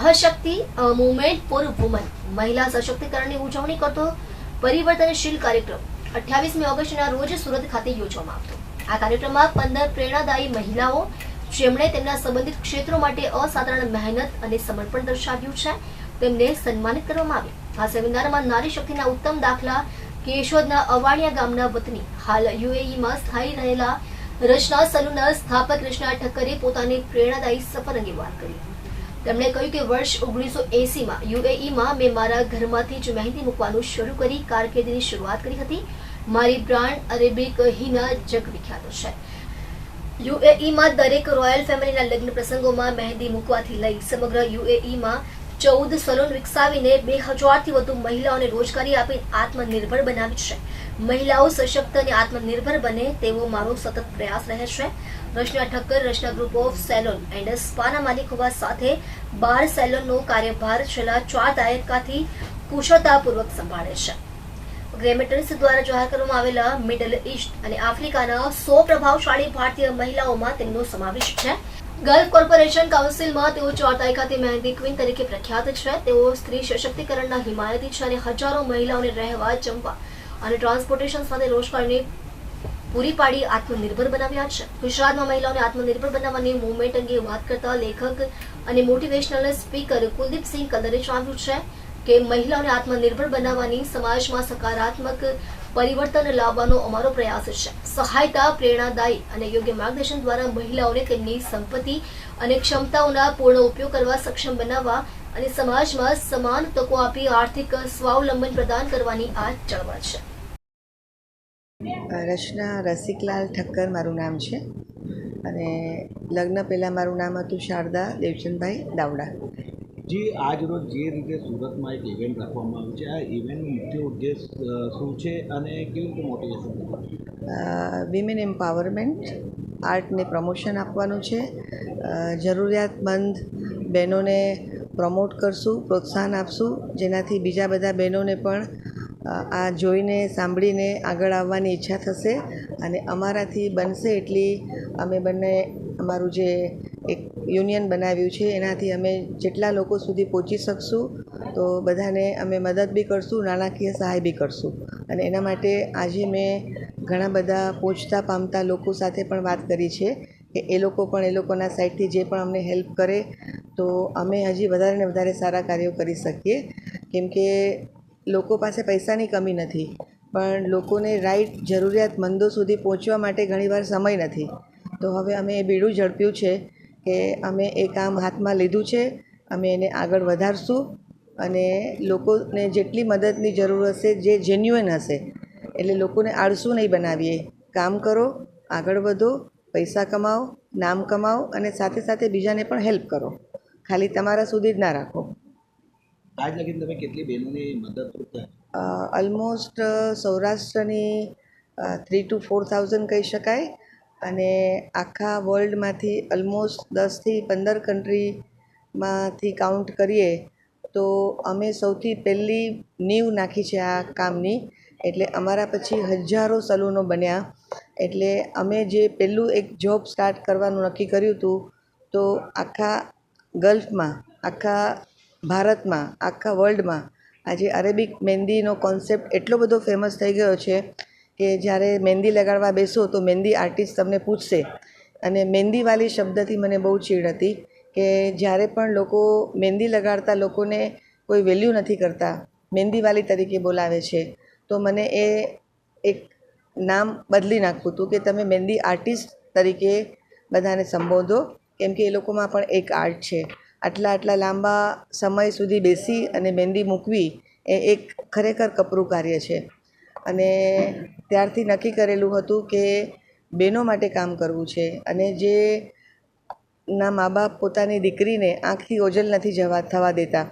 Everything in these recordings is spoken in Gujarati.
અહશક્તિ મુવમેન્ટ ફોર વુમન મહિલા સશક્તિકરણની ઉજવણી કરતો પરિવર્તનશીલ કાર્યક્રમ. અઠ્યાવીસમી ઓગસ્ટના રોજ સુરત ખાતે યોજવામાં આવતો. આ કાર્યક્રમમાં પંદર પ્રેરણાદાયી મહિલાઓ, જેમણે તેમના સંબંધિત ક્ષેત્રો માટે અસાધારણ મહેનત અને સમર્પણ દર્શાવ્યું છે, તેમને સન્માનિત કરવામાં આવ્યું. આ સેમિનારમાં નારી શક્તિના ઉત્તમ દાખલા કેશોદના અવાણિયા ગામના વતની, હાલ યુએઈમાં સ્થાયી રહેલા રચના સલૂનના સ્થાપક રચના ઠક્કરે પોતાની પ્રેરણાદાયી સફર અંગે વાત કરી. તેમણે કહ્યું કે વર્ષ ઓગણીસો એસીમાં યુએઈમાં મેં મારા ઘરમાંથી જ મહેંદી મૂકવાનું શરૂ કરી, કારકિર્દીની શરૂઆત કરી હતી. મારી બ્રાન્ડ અરેબિક હિના જગ વિખ્યાત છે. યુએઈમાં દરેક રોયલ ફેમિલીના લગ્ન પ્રસંગોમાં મહેંદી મૂકવાથી લઈ સમગ્ર યુએઈમાં ચૌદ સલોન વિકસાવીને બે હજારથી વધુ મહિલાઓને રોજગારી આપી આત્મનિર્ભર બનાવી છે. મહિલાઓ સશક્ત અને આત્મનિર્ભર બને તેવો મારો સતત પ્રયાસ રહે છે. Rachna Thakkar Rachna group of salon and સ્પાના માલિક હોવા સાથે બાર સેલોનનો કાર્યભાર છેલ્લા ચાર દાયકાથી કુશળતાપૂર્વક સંભાળે છે. ગ્રેમેટર્સ દ્વારા જાહેર કરવામાં આવેલા મિડલ ઇસ્ટ અને આફ્રિકાના સો પ્રભાવશાળી ભારતીય મહિલાઓમાં તેમનો સમાવેશ છે. ગલ્ફ કોર્પોરેશન કાઉન્સિલમાં તેઓ ચાર તારીખાથી મહેંદી ક્વીન તરીકે પ્રખ્યાત છે. તેઓ સ્ત્રી સશક્તિકરણના હિમાયતી છે અને હજારો મહિલાઓને રહેવા, જમવા અને ટ્રાન્સપોર્ટેશન સાથે રોજગારની પૂરી પાડી આત્મનિર્ભર બનાવ્યા છે. ગુજરાતમાં મહિલાઓને આત્મનિર્ભર બનાવવાની મુવમેન્ટ અંગે વાત કરતા લેખક અને મોટિવેશનલ સ્પીકર કુલદીપસિંહ કદરે જણાવ્યું છે કે મહિલાઓને આત્મનિર્ભર બનાવવાની સમાજમાં સકારાત્મક પરિવર્તન લાવવાનો અમારો પ્રયાસ છે. સહાયતા, પ્રેરણાદાયી અને યોગ્ય માર્ગદર્શન દ્વારા મહિલાઓને તેમની સંપત્તિ અને ક્ષમતાઓના પૂર્ણ ઉપયોગ કરવા સક્ષમ બનાવવા અને સમાજમાં સમાન તકો આપી આર્થિક સ્વાવલંબન પ્રદાન કરવાની આ ચળવળ છે. રચના રસિકલાલ ઠક્કર મારું નામ છે અને લગ્ન પહેલાં મારું નામ હતું શારદા દેવચંદભાઈ દાવડા. જી આજરોજ જે રીતે સુરતમાં એક ઇવેન્ટ રાખવામાં આવ્યું છે, આ ઇવેન્ટનો મુખ્ય ઉદ્દેશ શું છે અને કેવી રીતે મોટિવેશન વિમેન એમ્પાવરમેન્ટ આર્ટને પ્રમોશન આપવાનું છે. જરૂરિયાતમંદ બહેનોને પ્રમોટ કરશું, પ્રોત્સાહન આપશું, જેનાથી બીજા બધા બહેનોને પણ આ જોઈને સાંભળીને આગળ આવવાની ઈચ્છા થશે. અને અમારાથી બનશે એટલી અમે બંને, અમારું જે એક યુનિયન બનાવ્યું છે. એનાથી અમે જેટલા લોકો સુધી પહોંચી શકશું, તો બધાને અમે મદદ બી કરશું, નાણાકીય સહાય બી કરશું. અને એના માટે આજે મેં ઘણા બધા પહોંચતા પામતા લોકો સાથે પણ વાત કરી છે કે એ લોકો પણ એ લોકોના સાઈડથી જે પણ અમને હેલ્પ કરે, તો અમે હજી વધારે વધારે સારા કાર્યો કરી શકીએ. કેમકે લોકો પાસે પૈસાની કમી નથી, પણ લોકોને રાઈટ જરૂરિયાતમંદો સુધી પહોંચવા માટે ઘણીવાર સમય નથી. તો હવે અમે એ બીડું ઝડપ્યું છે કે અમે એ કામ હાથમાં લીધું છે અમે એને આગળ વધારશું અને લોકોને જેટલી મદદની જરૂર હશે જે જેન્યુઅન હશે એટલે લોકોને આળસુ નહીં બનાવીએ. કામ કરો આગળ વધો પૈસા કમાઓ નામ કમાઓ અને સાથે સાથે બીજાને પણ હેલ્પ કરો. ખાલી તમારા સુધી જ ના રાખો. આજ લગીન તમે કેટલી બહેનોની મદદરૂપ ઓલમોસ્ટ સૌરાષ્ટ્રની થ્રી ટુ ફોર થાઉઝન્ડ કહી શકાય. અને આખા વર્લ્ડમાંથી ઓલમોસ્ટ દસથી પંદર કન્ટ્રીમાંથી કાઉન્ટ કરીએ, તો અમે સૌથી પહેલી નીવ નાખી છે આ કામની. એટલે અમારા પછી હજારો સલૂનો બન્યા. એટલે અમે જે પહેલું એક જોબ સ્ટાર્ટ કરવાનું નક્કી કર્યું હતું, તો આખા ગલ્ફમાં, આખા ભારતમાં, આખા વર્લ્ડમાં આજે અરેબિક મહેંદીનો કોન્સેપ્ટ એટલો બધો ફેમસ થઈ ગયો છે કે જ્યારે મહેંદી લગાડવા બેસો તો મહેંદી આર્ટિસ્ટ તમને પૂછશે. અને મહેંદીવાલી શબ્દથી મને બહુ ચીડ હતી કે જ્યારે પણ લોકો મહેંદી લગાડતા લોકોને કોઈ વેલ્યુ નથી કરતા મહેંદીવાલી તરીકે બોલાવે છે, તો મને એ એક નામ બદલી નાખવું હતું કે તમે મહેંદી આર્ટિસ્ટ તરીકે બધાને સંબોધો, કેમ કે એ લોકોમાં પણ એક આર્ટ છે. આટલા આટલા લાંબા સમય સુધી બેસી અને મહેંદી મૂકવી એ એક ખરેખર કપરું કાર્ય છે. અને ત્યારથી નક્કી કરેલું હતું કે બહેનો માટે કામ કરવું છે અને જે ના મા બાપ પોતાની દીકરીને આંખથી ઓજલ નથી જવા, થવા દેતા.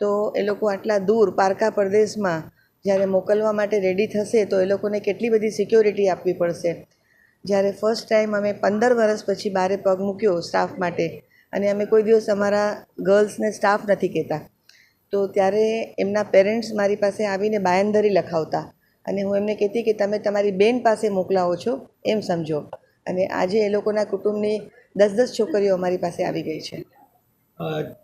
તો એ લોકો આટલા દૂર પારકા પરદેશમાં જ્યારે મોકલવા માટે રેડી થશે તો એ લોકોને કેટલી બધી સિક્યોરિટી આપવી પડશે. જ્યારે ફર્સ્ટ ટાઈમ અમે પંદર વર્ષ પછી બારે પગ મૂક્યો સ્ટાફ માટે અને અમે કોઈ દિવસ અમારા ગર્લ્સને સ્ટાફ નથી કહેતા. તો ત્યારે એમના પેરેન્ટ્સ મારી પાસે આવીને બાયંદરી લખાવતા. અને હું એમને કહેતી કે તમે તમારી બેન પાસે મોકલાવો છો એમ સમજો. અને આજે એ લોકોના કુટુંબની દસ દસ છોકરીઓ અમારી પાસે આવી ગઈ છે.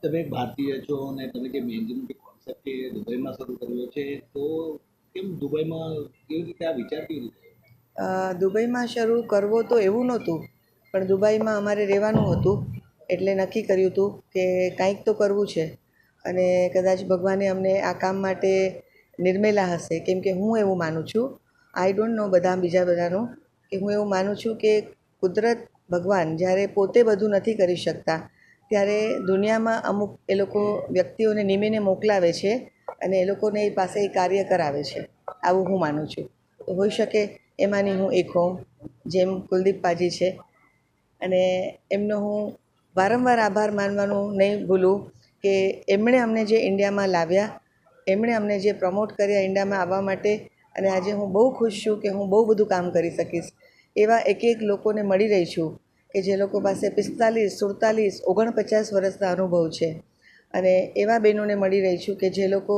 તમે ભારતીય છો અને તમે જે મેન્યુનો જે કોન્સેપ્ટ છે દુબઈમાં શરૂ કર્યો છે તો કેમ દુબઈમાં કેવી રીતે આ વિચાર કેવી રીતે દુબઈમાં શરૂ કરવો તો એવું નહોતું પણ દુબઈમાં અમારે રહેવાનું હતું એટલે નક્કી કર્યું હતું કે કાંઈક તો કરવું છે. અને કદાચ ભગવાને અમને આ કામ માટે નિર્મેલા હશે. કેમ કે હું એવું માનું છું. આઈ ડોન્ટ નો બધા બીજા બધાનું કે હું એવું માનું છું કે કુદરત, ભગવાન જ્યારે પોતે બધું નથી કરી શકતા, ત્યારે દુનિયામાં અમુક એ લોકો વ્યક્તિઓને નિમીને મોકલાવે છે અને એ લોકોને એ પાસે એ કાર્ય કરાવે છે. આવું હું માનું છું. તો હોઈ શકે એમાંની હું એક હોઉં, જેમ કુલદીપ પાજી છે. અને એમનો હું વારંવાર આભાર માનવાનું નહીં ભૂલું કે એમણે અમને જે ઇન્ડિયામાં લાવ્યા એમણે અમને જે પ્રમોટ કર્યા ઇન્ડિયામાં આવવા માટે અને આજે હું બહુ ખુશ છું કે હું બહુ બધું કામ કરી શકીશ. એવા એક એક લોકોને મળી રહી છું કે જે લોકો પાસે પિસ્તાલીસ, સુડતાલીસ, ઓગણપચાસ વર્ષના અનુભવ છે. અને એવા બહેનોને મળી રહી છું કે જે લોકો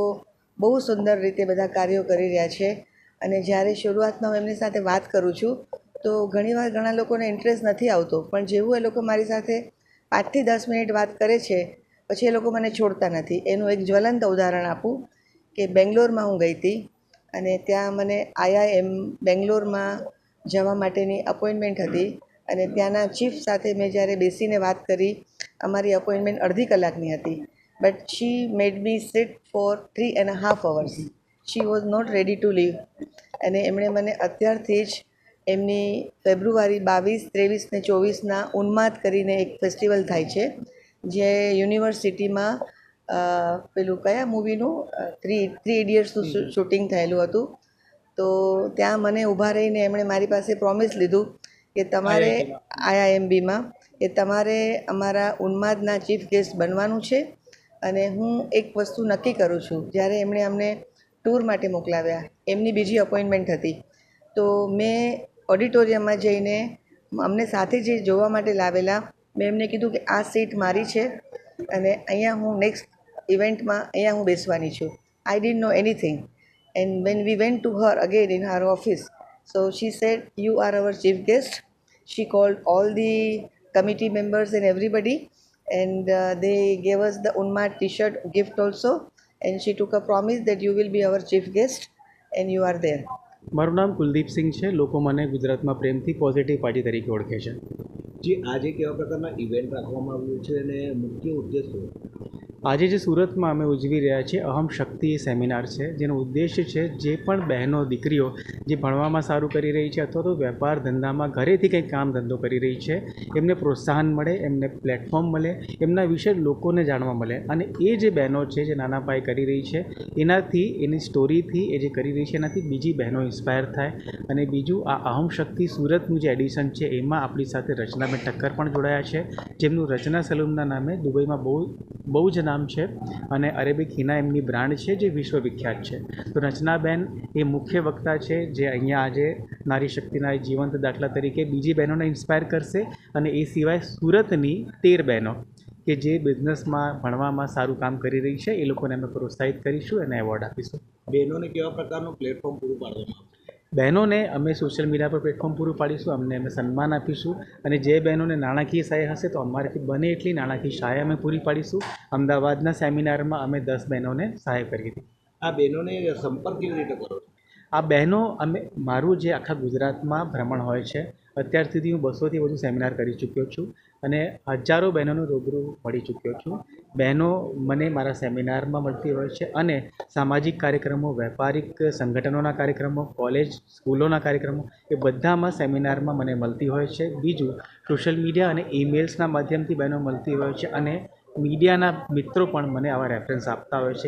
બહુ સુંદર રીતે બધા કાર્યો કરી રહ્યા છે. અને જ્યારે શરૂઆતમાં હું એમની સાથે વાત કરું છું, તો ઘણીવાર ઘણા લોકોને ઇન્ટરેસ્ટ નથી આવતો. પણ જેવું એ લોકો મારી સાથે પાંચથી દસ મિનિટ વાત કરે છે, પછી એ લોકો મને છોડતા નથી. એનું એક જ્વલંત ઉદાહરણ આપું. કે બેંગ્લોરમાં હું ગઈ હતી અને ત્યાં મને આઈઆઈએમ બેંગ્લોરમાં જવા માટેની અપોઇન્ટમેન્ટ હતી અને ત્યાંના ચીફ સાથે મેં જ્યારે બેસીને વાત કરી, અમારી અપોઇન્ટમેન્ટ અડધી કલાકની હતી. But she made me sit for three and half hours she was not ready to leave અને એમણે મને અત્યારથી જ એમની ફેબ્રુઆરી બાવીસ, ત્રેવીસ ને ચોવીસના ઉન્માદ કરીને એક ફેસ્ટિવલ થાય છે, જે યુનિવર્સિટીમાં પેલું કયા મૂવીનું? થ્રી થ્રી ઇડિયટ્સનું શૂટિંગ થયેલું હતું. તો ત્યાં મને ઊભા રહીને એમણે મારી પાસે પ્રોમિસ લીધું કે તમારે આઈઆઈએમબીમાં કે તમારે અમારા ઉન્માદના ચીફ ગેસ્ટ બનવાનું છે અને હું એક વસ્તુ નક્કી કરું છું. જ્યારે એમણે અમને ટૂર માટે મોકલાવ્યા એમની બીજી અપોઇન્ટમેન્ટ હતી. તો મેં ઓડિટોરિયમમાં જઈને અમને સાથે જે જોવા માટે લાવેલા મેં એમને કીધું કે આ સીટ મારી છે અને અહીંયા હું નેક્સ્ટ ઇવેન્ટમાં અહીંયા હું બેસવાની છું I didn't know anything and when we went to her again in her office so she said you are our chief guest she called all the committee members and everybody and uh, they gave us the unmad t-shirt gift also and she took a promise that you will be our chief guest and you are there મારું નામ કુલદીપ સિંહ છે લોકો મને ગુજરાતમાં પ્રેમથી પોઝિટિવ પાર્ટી તરીકે ઓળખે છે જે આજે કેવા પ્રકારના ઇવેન્ટ રાખવામાં આવ્યું છે અને મુખ્ય ઉદ્દેશ શું આજે જે સુરતમાં અમે ઉજવી રહ્યા છીએ, અહમ શક્તિ સેમિનાર છે, જેનો ઉદ્દેશ્ય છે જે પણ બહેનો, દીકરીઓ જે ભણવામાં સારું કરી રહી છે અથવા તો વેપાર ધંધામાં ઘરેથી કંઈક કામ ધંધો કરી રહી છે, એમને પ્રોત્સાહન મળે, એમને પ્લેટફોર્મ મળે, એમના વિશે લોકોને જાણવા મળે. અને એ જે બહેનો છે, જે નાના પાયે કરી રહી છે, એનાથી, એની સ્ટોરીથી એ જે કરી રહી છે, એનાથી બીજી બહેનો ઇન્સ્પાયર થાય. અને બીજું, આ અહમ શક્તિ સુરતનું જે એડિશન છે, એમાં આપણી સાથે રચનાબેન ઠક્કર પણ જોડાયા છે, જેમનું રચના સલૂનના નામે દુબઈમાં બહુ બહુ જ નામ છે અને અરેબિક હિના એમની બ્રાન્ડ છે જે વિશ્વ વિખ્યાત છે. તો રચનાબેન એ મુખ્ય વક્તા છે જે અહીંયા આજે નારી શક્તિના જીવંત દાખલા તરીકે બીજી બહેનોને ઇન્સ્પાયર કરશે અને એ સિવાય સુરતની તેર બહેનો કે જે બિઝનેસમાં ભણવામાં સારું કામ કરી રહી છે, એ લોકોને અમે પ્રોત્સાહિત કરીશું અને એવોર્ડ આપીશું. બહેનોને કેવા પ્રકારનું પ્લેટફોર્મ પૂરું પાડવામાં બહેનોને અમે સોશિયલ મીડિયા પર પ્લેટફોર્મ પૂરું પાડીશું અમને અમે સન્માન આપીશું અને જે બહેનોને નાણાકીય સહાય હશે તો અમારાથી બને એટલી નાણાકીય સહાય અમે પૂરી પાડીશું. અમદાવાદના સેમિનારમાં અમે દસ બહેનોને સહાય કરી હતી. આ બહેનોને સંપર્ક કેવી રીતે કરો આ બહેનો અમે મારું જે આખા ગુજરાતમાં ભ્રમણ હોય છે અત્યાર સુધી હું બસોથી વધુ સેમિનાર કરી ચૂક્યો છું. અને હજારો બહેનોનું રૂબરૂ મળી ચૂક્યો છું. બહેનો મને મારા સેમિનારમાં મળતી હોય છે અને સામાજિક કાર્યક્રમો, વેપારિક સંગઠનોના કાર્યક્રમો, કોલેજ, સ્કૂલોના કાર્યક્રમો, એ બધામાં સેમિનારમાં મને મળતી હોય છે. બીજું, સોશિયલ મીડિયા અને ઈમેલ્સના માધ્યમથી બહેનો મળતી હોય છે અને મીડિયાના મિત્રો પણ મને આવા રેફરન્સ આપતા હોય છે.